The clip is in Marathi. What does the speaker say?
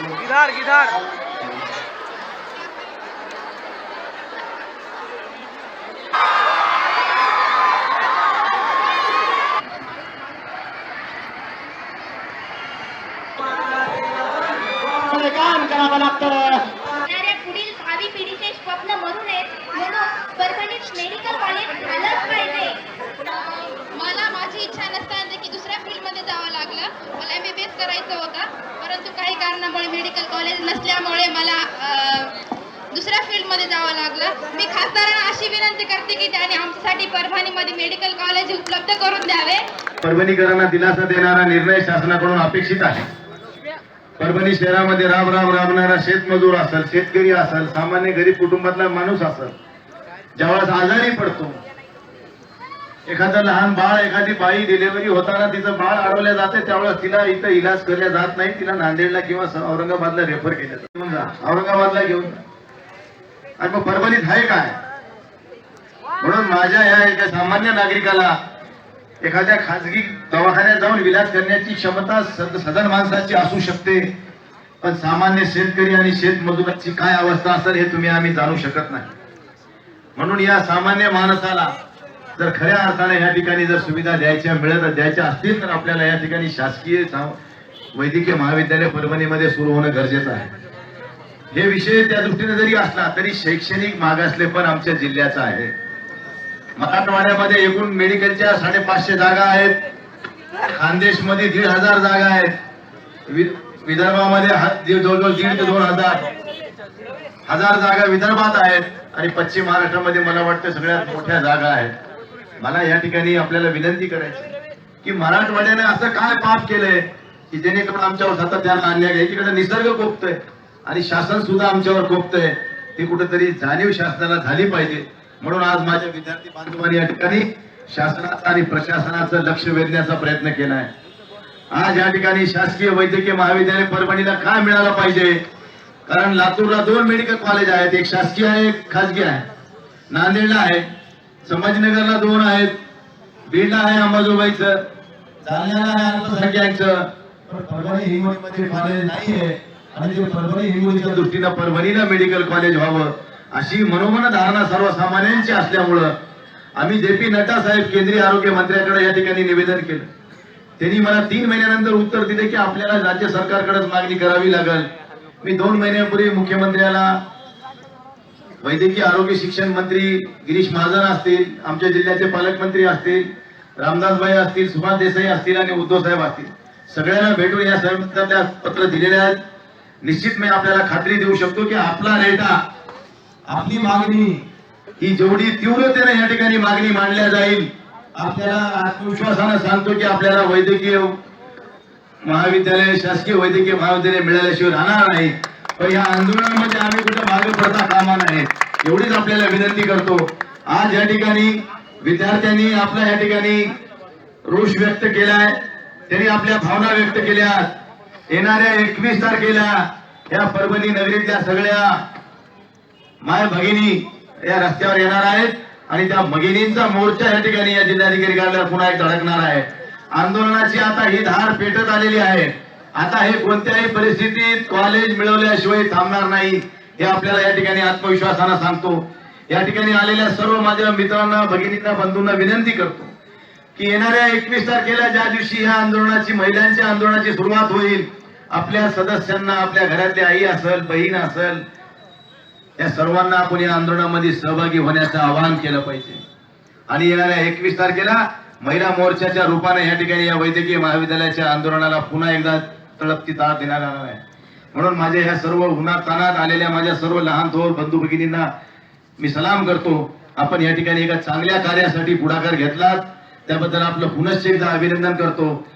गिधार गिधार काम करावं लागतं येणाऱ्या पुढील भावी पिढीचे स्वप्न मरू नयेत म्हणून परभणीत मेडिकल कॉलेज झालंच पाहिजे मला माझी इच्छा नसताना देखील दुसऱ्या फील्डमध्ये जावं लागलं मला एम बी बी एस करायचं होतं. परंतु काही कारणामुळे मेडिकल कॉलेज नसल्यामुळे मला दुसऱ्या फील्डमध्ये जावं लागलं. मी खासदारांना अशी विनंती करते की त्यांनी आमच्यासाठी परभणीमध्ये मेडिकल कॉलेज उपलब्ध करून द्यावे. परभणीकरांना दिलासा देणारा निर्णय शासनाकडून अपेक्षित आहे. परभणी शहरामध्ये राब राब राबणारा शेतमजूर असेल शेतकरी असेल सामान्य गरीब कुटुंबातला माणूस असेल ज्यावेळेस आजारी पडतो एखादं लहान बाळ एखादी बाई डिलेव्हरी होताना तिचं बाळ अडवल्या जाते त्यावेळेस तिला इथं इलाज केला जात नाही. तिला नांदेडला किंवा औरंगाबादला रेफर केलं जात. औरंगाबादला घेऊन आणि मग परभणीत आहे काय? म्हणून माझ्या या एका सामान्य नागरिकाला एखाद्या खाजगी दवाखान्यात जाऊन इलाज करण्याची क्षमता सद- सदन माणसाची असू शकते. पण सामान्य शेतकरी आणि शेतमजुराची काय अवस्था असेल हे तुम्ही आम्ही जाणू शकत नाही. म्हणून या सामान्य माणसाला जर खऱ्या अर्थाने या ठिकाणी जर सुविधा द्यायच्या मिळत द्यायच्या असतील तर आपल्याला या ठिकाणी शासकीय वैद्यकीय महाविद्यालय परभणीमध्ये सुरू होणं गरजेचं आहे. हे विषय त्या दृष्टीने जरी असला तरी शैक्षणिक मागासले पण आमच्या जिल्ह्याचा आहे. मराठवाड्यामध्ये एकूण मेडिकलच्या साडेपाचशे जागा आहेत. खानदेशमध्ये दीड हजार जागा आहेत. विदर्भामध्ये जवळजवळ दीड ते दोन हजार हजार जागा विदर्भात आहेत. आणि पश्चिम महाराष्ट्रामध्ये मला वाटतं सगळ्यात मोठ्या जागा आहेत. मला या ठिकाणी आपल्याला विनंती करायची की मराठवाड्याने असं काय पाप केलंय की जेणेकरून आमच्यावर सातत्यानं आणल्या आहे. एकीकडे निसर्ग कोपतोय आणि शासन सुद्धा आमच्यावर कोपतंय. ती कुठेतरी जाणीव शासनाला झाली पाहिजे. म्हणून आज माझ्या विद्यार्थी बांधवांनी या ठिकाणी शासनाचं आणि प्रशासनाचं लक्ष वेधण्याचा प्रयत्न केलाय आज या ठिकाणी शासकीय वैद्यकीय महाविद्यालय परभणीला काय मिळालं पाहिजे? कारण लातूरला दोन मेडिकल कॉलेज आहेत. एक शासकीय आहे एक खाजगी आहे. नांदेडला आहे. संभाजीनगरला दोन आहेत. बीडला आहे अंबाजोगाईचं. जालन्याला आहे अल्पसंख्याकचं पण परभणी हिंगोलीमध्ये कॉलेज नाहीये. आणि ते परभणी हिंगोलीच्या दृष्टीनं परभणीला मेडिकल कॉलेज व्हावं अशी मनोमन धारणा सर्वसामान्यांची असल्यामुळं आम्ही जे पी नड्डा साहेब केंद्रीय आरोग्य मंत्र्याकडे या ठिकाणी निवेदन केलं. त्यांनी मला तीन महिन्यानंतर उत्तर दिले की आपल्याला राज्य सरकारकडेच मागणी करावी लागेल. मी दोन महिन्यापूर्वी मुख्यमंत्र्याला वैद्यकीय आरोग्य शिक्षण मंत्री गिरीश महाजन असतील आमच्या जिल्ह्याचे पालकमंत्री असतील रामदासभाई असतील सुभाष देसाई असतील आणि उद्धव साहेब असतील. सगळ्यांना भेटून या संबंधातल्या पत्र दिलेले आहेत. निश्चित मी आपल्याला खात्री देऊ शकतो की आपला रेटा आपली मागणी ही जेवढी तीव्रतेने या ठिकाणी मागणी मांडल्या जाईल आपल्याला आत्मविश्वासानं सांगतो की आपल्याला वैद्यकीय महाविद्यालय शासकीय वैद्यकीय महाविद्यालय मिळाल्याशिवाय राहणार नाही. पण या आंदोलनामध्ये आम्ही कुठं मागे पडता कामा नाही एवढीच आपल्याला विनंती करतो. आज या ठिकाणी विद्यार्थ्यांनी आपल्या या ठिकाणी रोष व्यक्त केलाय. त्यांनी आपल्या भावना व्यक्त केल्या. येणाऱ्या एकवीस तारखेला या परभणी नगरीतल्या सगळ्या माय भगिनी या रस्त्यावर येणार आहेत आणि त्या भगिनींचा मोर्चा या ठिकाणी या जिल्हाधिकारी कार्यालयात पुन्हा एक धडकणार आहे. आंदोलनाची आता ही धार पेटत आलेली आहे. आता हे कोणत्याही परिस्थितीत कॉलेज मिळवल्याशिवाय थांबणार नाही हे आपल्याला या ठिकाणी आत्मविश्वासानं सांगतो. या ठिकाणी आलेल्या सर्व माझ्या मित्रांना भगिनींना बंधूंना विनंती करतो की येणाऱ्या एकवीस तारखेला ज्या दिवशी ह्या आंदोलनाची महिलांच्या आंदोलनाची सुरुवात होईल आपल्या सदस्यांना आपल्या घरातली आई असेल बहीण असेल या सर्वांना आपण या आंदोलनामध्ये सहभागी होण्याचं आवाहन केलं पाहिजे. आणि येणाऱ्या एकवीस तारखेला महिला मोर्चाच्या रूपाने या ठिकाणी या वैद्यकीय महाविद्यालयाच्या आंदोलनाला पुन्हा एकदा तळपती ताळ देण्यात आला आहे म्हणून माझ्या ह्या सर्व उन्हात तानात आलेल्या माझ्या सर्व लहान थोर बंधू भगिनींना मी सलाम करतो. आपण या ठिकाणी एका चांगल्या कार्यासाठी पुढाकार घेतलात. त्याबद्दल आपलं पुनश्च एकदा अभिनंदन करतो.